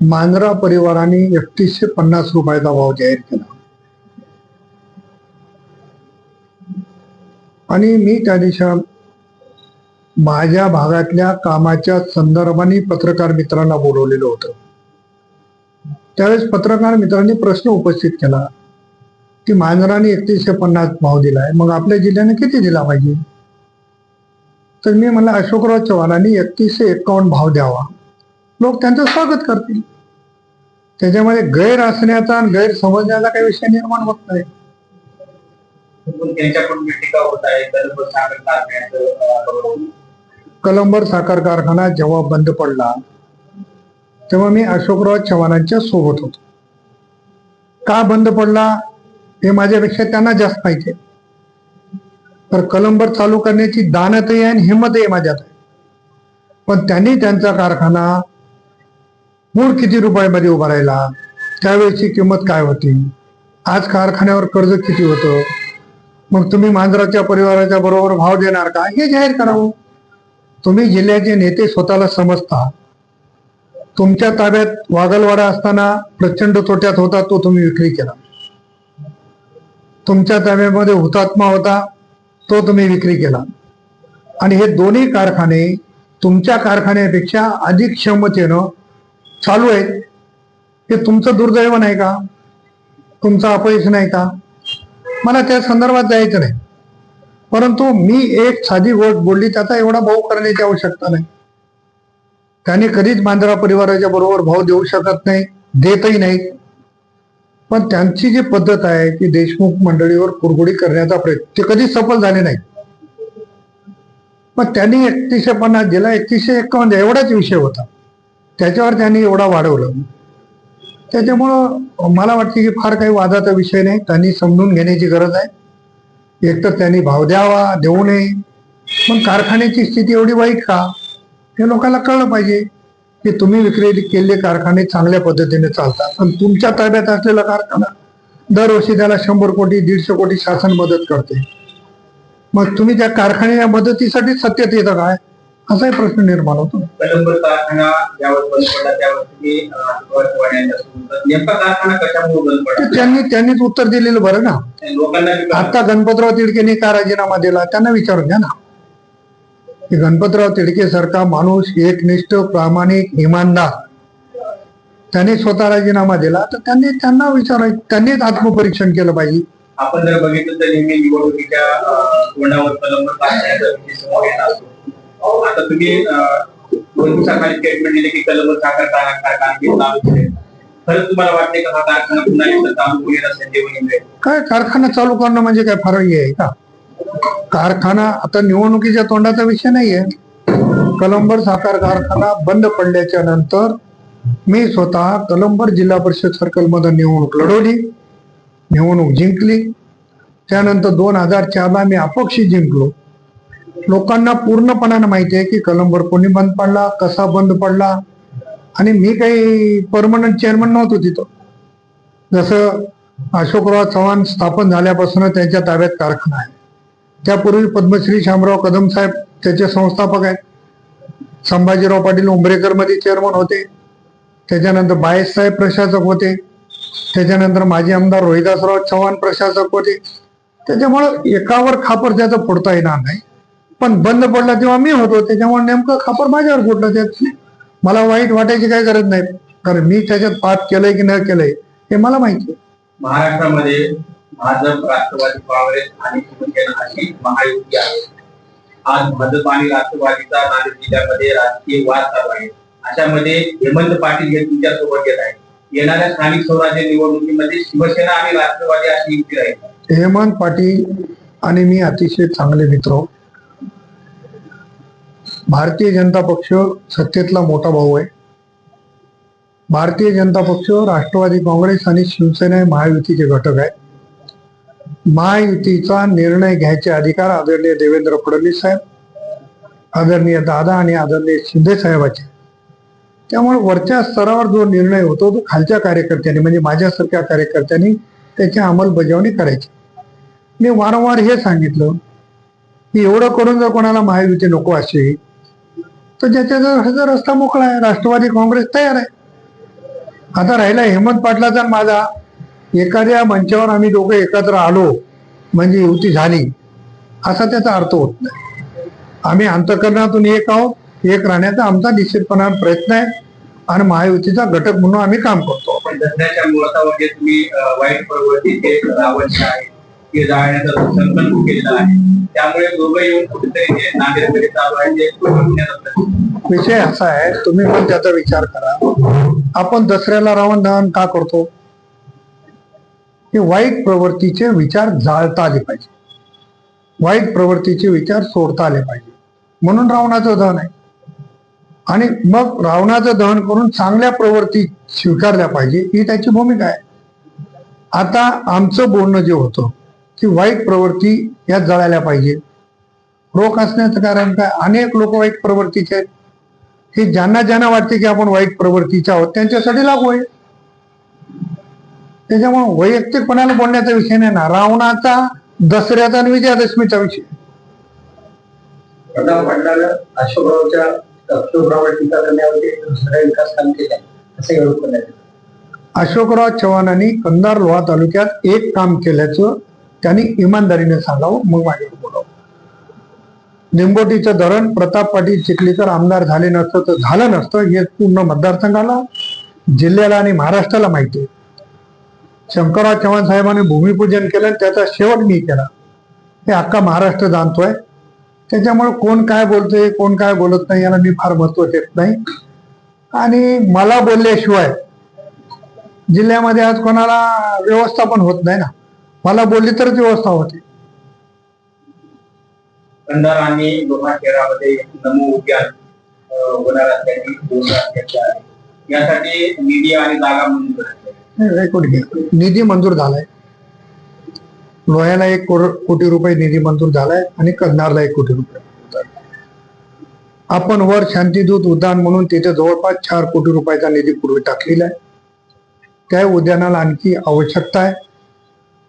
मांजरा परिवाराने एकतीसशे पन्नास रुपयाचा भाव जाहीर केला. आणि मी त्या दिवशी माझ्या भागातल्या कामाच्या संदर्भाने पत्रकार मित्रांना बोलवलेलं होतं. त्यावेळेस पत्रकार मित्रांनी प्रश्न उपस्थित केला. की मांजराने एकतीसशे पन्नास भाव दिलाय. मग आपल्या जिल्ह्याने किती दिला पाहिजे? तर मी म्हणलं अशोकराव चव्हाणांनी एकतीसशे एक्कावन्न भाव द्यावा. लोक त्यांचं स्वागत करतील. त्याच्यामध्ये गैर असण्याचा आणि गैर समजण्याचा काही विषय निर्माण होत नाही. आहे. कलंबर साखर कारखाना जेव्हा बंद पडला तेव्हा मी अशोकराव चव्हाणांच्या सोबत होतो. का बंद पडला? हे माझ्यापेक्षा त्यांना जास्त पाहिजे. तर कलंबर चालू करण्याची दानतही आहे आणि हिंमतही माझ्यात आहे. पण त्यांनी त्यांचा कारखाना मूळ किती रुपयामध्ये उभा राहिला त्यावेळेची किंमत काय होती? आज कारखान्यावर कर्ज किती होतं? मग तुम्ही मांजराच्या परिवाराच्या बरोबर भाव देणार का? हे जाहीर करावं हो. तुम्ही जिल्ह्याचे नेते स्वतःला समजता. तुमच्या ताब्यात वागलवाडा असताना प्रचंड तोट्यात होता तो तुम्ही विक्री केला. तुमच्या ताब्यामध्ये हुतात्मा होता तो तुम्ही विक्री केला. आणि हे दोन्ही कारखाने तुमच्या कारखान्यापेक्षा अधिक क्षमतेनं चालू आहेत. हे तुमचं दुर्दैव नाही का? तुमचं अपयश नाही का? मला त्या संदर्भात जायचं नाही. परंतु मी एक साधी गोष्ट बोलली त्याचा एवढा भाऊ करण्याची आवश्यकता नाही. त्याने कधीच मांजरा परिवाराच्या बरोबर भाव देऊ शकत नाही देतही नाही. पण त्यांची जी पद्धत आहे की देशमुख मंडळीवर कुरगुडी करण्याचा प्रयत्न ते कधीच सफल झाले नाही. पण त्यांनी एकतीसशे पन्नास दिला एकतीसशे एकावन्न एवढाच विषय होता. त्याच्यावर त्यांनी एवढा वाढवलं. त्याच्यामुळं मला वाटते की फार काही वादाचा विषय नाही. त्यांनी समजून घेण्याची गरज आहे. एकतर त्यांनी भाव द्यावा देऊ नये. पण कारखान्याची स्थिती एवढी वाईट का? हे लोकांना कळलं पाहिजे. की तुम्ही विक्री केलेले कारखाने चांगल्या पद्धतीने चालतात. पण तुमच्या ताब्यात असलेला कारखाना दरवर्षी त्याला शंभर कोटी दीडशे कोटी शासन मदत करते. मग तुम्ही त्या कारखान्याच्या मदतीसाठी सत्यात येतं काय? असाही प्रश्न निर्माण होतो. त्यांनी त्यांनीच उत्तर दिलेलं बरं ना. आता गणपतराव तिडकेने का राजीनामा दिला त्यांना विचारून घ्या ना. की गणपतराव तिडके सारखा माणूस एकनिष्ठ प्रामाणिक इमानदार. त्यांनी स्वतः राजीनामा दिला तर त्यांनी त्यांना विचारायचं त्यांनीच आत्मपरीक्षण केलं पाहिजे. आपण जर बघितलं तर नेहमी निवडणुकीच्या तोंडावर असतो. आता तुम्ही अं, दोन दिवसाखाली स्टेटमेंट दिले की कलंबर साखर कार- कारखाना चालू केले खरंच तुम्हाला वाटते का हा कारखाना पुन्हा एकदा चालू होईल असं जेवण मिळेल काय कारखाना चालू करणं म्हणजे काय फार हे आहे का? कारखाना आता निवडणुकीच्या तोंडाचा विषय नाहीये. कलंबर साखर कारखाना बंद पडल्याच्या नंतर मी स्वतः कलंबर जिल्हा परिषद सर्कलमध्ये निवडणूक लढवली. निवडणूक जिंकली. त्यानंतर दोन हजार चारला मी अपक्षी जिंकलो. लोकांना पूर्णपणाने माहिती आहे की कलंबर कोणी बंद पडला कसा बंद पडला? आणि मी काही परमनंट चेअरमन नव्हतो तिथं. जसं अशोकराव चव्हाण स्थापन झाल्यापासून त्यांच्या ताब्यात कारखाना आहे. त्यापूर्वी पद्मश्री शामराव कदम साहेब त्याचे संस्थापक आहेत. संभाजीराव पाटील उंबरेकरमध्ये चेअरमन होते. त्याच्यानंतर बायस साहेब प्रशासक होते. त्याच्यानंतर माजी आमदार रोहिदासराव चव्हाण प्रशासक होते. त्याच्यामुळं एकावर खापर त्याचं फोडता येणार नाही. पण बंद पडला तेव्हा मी होतो. त्याच्यामुळे नेमकं खापर माझ्यावर फोडलं त्यात मला वाईट वाटायची काही गरज नाही. कारण मी त्याच्यात पाप केलंय की न केलंय हे मला माहिती महाराष्ट्रामध्ये भाजप राष्ट्रवादी काँग्रेस आणि शिवसेना अशी महायुती आहे. आज भाजप आणि राष्ट्रवादीचा नांदेड जिल्ह्यामध्ये राजकीय वाद चालू आहे. अशामध्ये हेमंत पाटील हे तुमच्यासोबत येत आहेत. येणाऱ्या स्थानिक स्वराज्य निवडणुकीमध्ये शिवसेना आणि राष्ट्रवादी अशी युती राहील. हेमंत पाटील आणि मी अतिशय चांगले मित्र. आहोत. भारतीय जनता पक्ष सत्तेतला मोठा भाऊ आहे. भारतीय जनता पक्ष राष्ट्रवादी काँग्रेस आणि शिवसेना हे महायुतीचे घटक आहेत. महायुतीचा निर्णय घ्यायचे अधिकार आदरणीय देवेंद्र फडणवीस साहेब आदरणीय दादा आणि आदरणीय शिंदे साहेबाचे. त्यामुळे वरच्या स्तरावर जो निर्णय होतो तो खालच्या कार्यकर्त्यांनी म्हणजे माझ्यासारख्या कार्यकर्त्यांनी त्याची अंमलबजावणी करायची. मी वारंवार हे सांगितलं की एवढं करून जर कोणाला महायुती नको असेल तर ज्याच्या जर रस्ता मोकळा आहे राष्ट्रवादी काँग्रेस तयार आहे. आता राहिला हेमंत पाटलाचा माझा. एखाद्या मंचावर आम्ही दोघं एकत्र आलो म्हणजे युती झाली असा त्याचा अर्थ होत नाही. आम्ही अंतकरणातून एक आहोत एक राहण्याचा आमचा निश्चितपणाने प्रयत्न आहे आणि महायुतीचा घटक म्हणून आम्ही काम करतो. विषय असा आहे तुम्ही पण त्याचा विचार करा. आपण दसऱ्याला रावण दहन का करतो? हे वाईट प्रवृत्तीचे विचार जाळता आले पाहिजे. वाईट प्रवृत्तीचे विचार सोडता आले पाहिजे. म्हणून रावणाचं दहन आहे. आणि मग रावणाचं दहन करून चांगल्या प्रवृत्ती स्वीकारल्या पाहिजे ही त्याची भूमिका आहे. आता आमचं बोलणं जे होतं की वाईट प्रवृत्ती या जळायला पाहिजे. रोग असण्याचं कारण काय? अनेक लोक वाईट प्रवृत्तीचे आहेत. हे ज्यांना ज्यांना वाटते की आपण वाईट प्रवृत्तीचे आहोत त्यांच्यासाठी लागू आहे. त्याच्यामुळे वैयक्तिकपणाला बोलण्याचा विषय नाही ना रावणाचा दसऱ्याचा आणि विजयादशमीचा विषय. पाटलानं अशोकरावच्या अशोकराववर टीका करण्यावरती दुसऱ्या विकास काम केले. असं एवढं करण्यात येतं. अशोकराव चव्हाणांनी कंधार लोहा तालुक्यात एक काम केल्याचं त्यांनी इमानदारीने सांगावं मग माझ्यावर बोलावं. निंबोटीचं धरण प्रताप पाटील चिखलीकर आमदार झाले नसतं तर झालं नसतं हे पूर्ण मतदारसंघाला जिल्ह्याला आणि महाराष्ट्राला माहिती आहे. शंकरराव चव्हाण साहेबांनी भूमिपूजन केलं आणि त्याचा शेवट मी केला. हे अख्खा महाराष्ट्र जाणतोय. त्याच्यामुळे कोण काय बोलतोय कोण काय बोलत नाही याला मी फार महत्त्व देत नाही. आणि मला बोलल्याशिवाय जिल्ह्यामध्ये आज कोणाला व्यवस्थापन होत नाही ना. मला बोलली तरच व्यवस्था होते. कंधार आणि लोहा शहरामध्ये नमो उद्यान होणार असल्याची यासाठी मीडिया आणि जागा म्हणून निधी मंजूर झालाय. लोह्याला एक कोटी रुपये निधी मंजूर झालाय आणि कन्नारला एक कोटी रुपये आपण वर शांतिदूत उद्यान म्हणून तिथे जवळपास चार कोटी रुपयाचा निधी पूर्वी टाकलेला आहे. त्या उद्यानाला आणखी आवश्यकता आहे.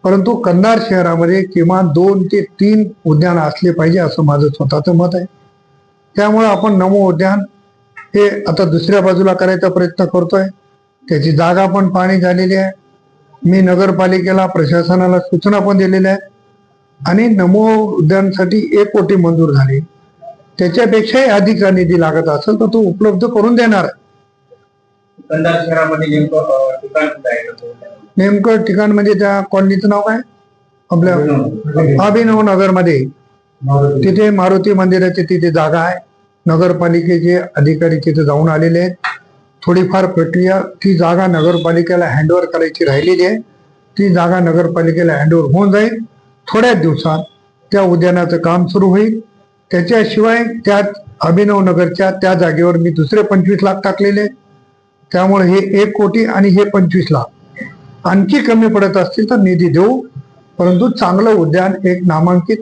परंतु कन्नार शहरामध्ये किमान दोन ते तीन उद्यान असले पाहिजे असं माझं स्वतःचं मत आहे. त्यामुळे आपण नमो उद्यान हे आता दुसऱ्या बाजूला करायचा प्रयत्न करतोय. त्याची जागा पण पाणी झालेली आहे. मी नगरपालिकेला प्रशासनाला सूचना पण दिलेल्या आहेत. आणि नमो उद्यानसाठी एक कोटी मंजूर झाली. त्याच्यापेक्षाही अधिक निधी लागत असेल तर तो उपलब्ध करून देणार आहे. आहे? नेमकं ठिकाण म्हणजे त्या कॉलनीचं नाव काय? आपल्या अभिनव नगरमध्ये तिथे मारुती मंदिराची तिथे जागा आहे. नगरपालिकेचे अधिकारी तिथे जाऊन आलेले आहेत. थोडीफार प्रक्रिया ती जागा नगरपालिकेला हँडओव्हर करायची राहिलेली आहे. ती जागा नगरपालिकेला हँडओव्हर होऊन जाईल. थोड्याच दिवसात त्या उद्यानाचं काम सुरू होईल. त्याच्याशिवाय त्यात अभिनव नगरच्या त्या जागेवर मी दुसरे पंचवीस लाख टाकलेले. त्यामुळे हे एक कोटी आणि हे पंचवीस लाख. आणखी कमी पडत असतील तर निधी देऊ. परंतु चांगलं उद्यान एक नामांकित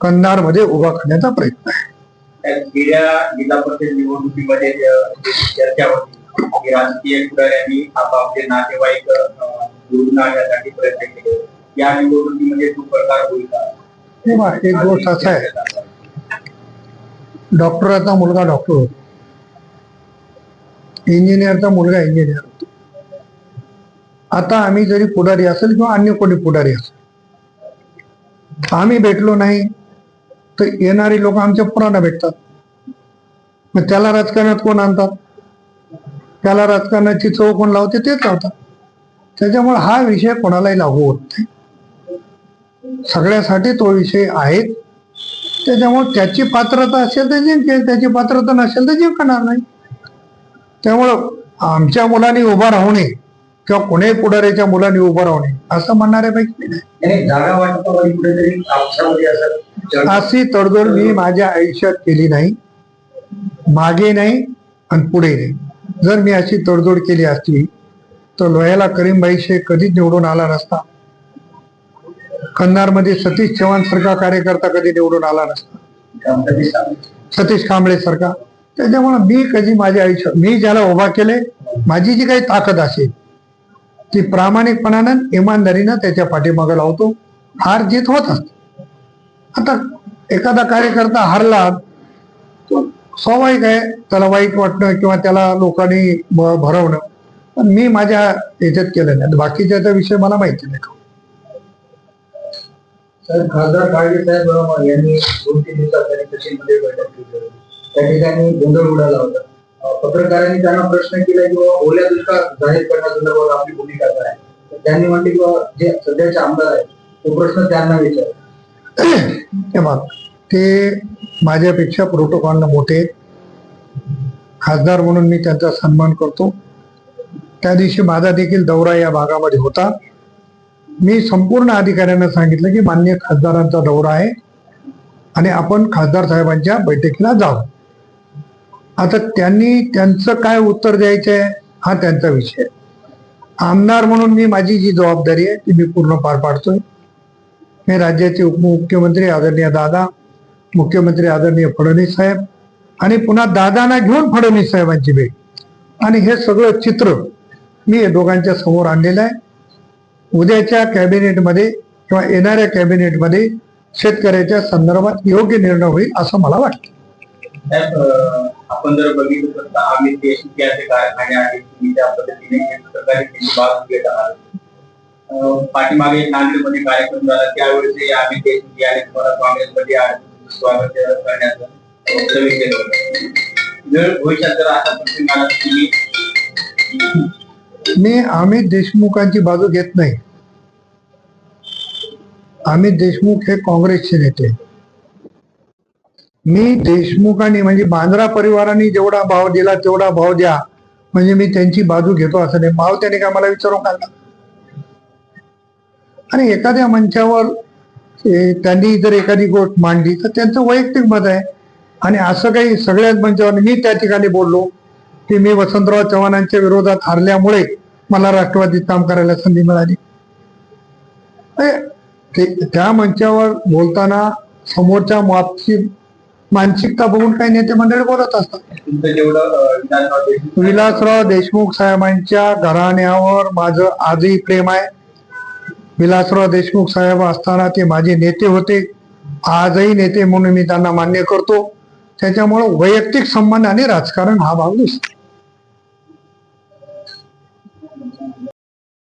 कंधारमध्ये उभा करण्याचा प्रयत्न आहे. गेल्या जिल्हा परिषद निवडणुकीमध्ये चर्चा होती की राजकीय पुढाऱ्यांनी आपापले नातेवाईक अं, आणण्यासाठी प्रयत्न केले. या निवडणुकीमध्ये तो प्रकार होईल का? एक गोष्ट असा आहे. डॉक्टराचा मुलगा डॉक्टर होतो. इंजिनियरचा मुलगा इंजिनियर होतो. आता आम्ही जरी पुढारी असेल किंवा अन्य कोणी पुढारी असेल आम्ही भेटलो नाही. तर येणारी लोक आमच्या पुराणा भेटतात. मग त्याला राजकारणात कोण आणतात? त्याला राजकारणाची चव कोण लावते तेच लावतात. त्याच्यामुळे हा विषय कोणालाही लागू होत नाही. सगळ्यासाठी तो विषय आहे. त्याच्यामुळे त्याची पात्रता असेल तर जिंके त्याची पात्रता नसेल तर जिंकणार नाही. त्यामुळं आमच्या मुलांनी उभा राहू नये किंवा कोण्याही पुढाऱ्याच्या मुलांनी उभं राहू नये असं म्हणणाऱ्यापैकी मी नाही अशी तडजोड मी माझ्या आयुष्यात केली नाही. मागे नाही आणि पुढे नाही. जर मी अशी तडजोड केली असती तर लोह्याला करीमबाई शेख कधीच निवडून आला नसता. कंधारमध्ये सतीश चव्हाण सारखा कार्यकर्ता कधी निवडून आला नसता. सतीश कांबळे सारखा. त्याच्यामुळे मी कधी माझ्या आयुष्यात मी ज्याला उभा केले माझी जी काही ताकद असेल ती प्रामाणिकपणानं इमानदारीनं त्याच्या पाठीमागे लावतो. हार जीत होत असते. आता एखादा कार्यकर्ता हारला तो स्वाभाविक आहे त्याला वाईट वाटणं किंवा त्याला लोकांनी भरवणं. पण मी माझ्या याच्यात केलं नाही. बाकीच्या विषय मला माहिती नाही. का खासदार काळगे साहेब यांनी दोन तीन दिवसात सचिनमध्ये बैठक केली त्या ठिकाणी गोंधळ उडाला होता. पत्रकारांनी त्यांना प्रश्न केला की बाबा ओल्या दुष्काळ जाहीर करण्यासंदर्भात आपली भूमिका काय त्यांनी म्हटली की बाबा जे सध्याचे आमदार आहेत तो प्रश्न त्यांना विचार बघ ते माझ्यापेक्षा प्रोटोकॉलनं मोठे आहेत. खासदार म्हणून मी त्यांचा सन्मान करतो. त्या दिवशी माझा देखील दौरा या भागामध्ये होता. मी संपूर्ण अधिकाऱ्यांना सांगितलं की मान्य खासदारांचा दौरा आहे आणि आपण खासदार साहेबांच्या बैठकीला जाऊ. आता त्यांनी त्यांचं काय उत्तर द्यायचं आहे हा त्यांचा विषय. आमदार म्हणून मी माझी जी जबाबदारी आहे ती मी पूर्ण पार पाडतोय. हे राज्याचे उपमुख्यमंत्री आदरणीय दादा मुख्यमंत्री आदरणीय फडणवीस साहेब आणि पुन्हा दादांना घेऊन फडणवीस साहेबांची भेट. आणि हे सगळं चित्र मी दोघांच्या समोर आणलेलं आहे. उद्याच्या कॅबिनेटमध्ये किंवा येणाऱ्या कॅबिनेटमध्ये शेतकऱ्याच्या संदर्भात योग्य निर्णय होईल असं मला वाटतं. आपण जर बघितलं तर आम्ही कारखाने आहेत. पाठीमागे नांदेडमध्ये कार्यक्रम झाला. त्यावेळेस आम्ही ते देशमुख तुम्हाला काँग्रेसमध्ये स्वागत करण्याचं वक्तव्य केलं होतं वेळ भविष्यात जर असा प्रसंग आला तुम्ही मी अमित देशमुखांची बाजू घेत नाही. अमित देशमुख हे काँग्रेसचे नेते. मी देशमुखांनी म्हणजे बांद्रा परिवाराने जेवढा भाव दिला तेवढा भाव द्या. म्हणजे मी त्यांची बाजू घेतो असं नाही. भाव त्याने का मला विचारून काढला? आणि एखाद्या मंचावर त्यांनी जर एखादी गोष्ट मांडली तर त्यांचं वैयक्तिक मत आहे. आणि असं काही सगळ्याच मंचावर मी त्या ठिकाणी बोललो की मी वसंतराव चव्हाणांच्या विरोधात हारल्यामुळे मला राष्ट्रवादीत काम करायला संधी मिळाली. त्या मंचावर बोलताना समोरच्या मापची मानसिकता बघून काही नेते मंडळी बोलत असतात. विलासराव देशमुख साहेबांच्या घराण्यावर माझं आजही प्रेम आहे. विलासराव देशमुख साहेब असताना ते माझे नेते होते. आजही नेते म्हणून मी त्यांना मान्य करतो. त्याच्यामुळं वैयक्तिक संबंध आणि राजकारण हा भाग दिसतो.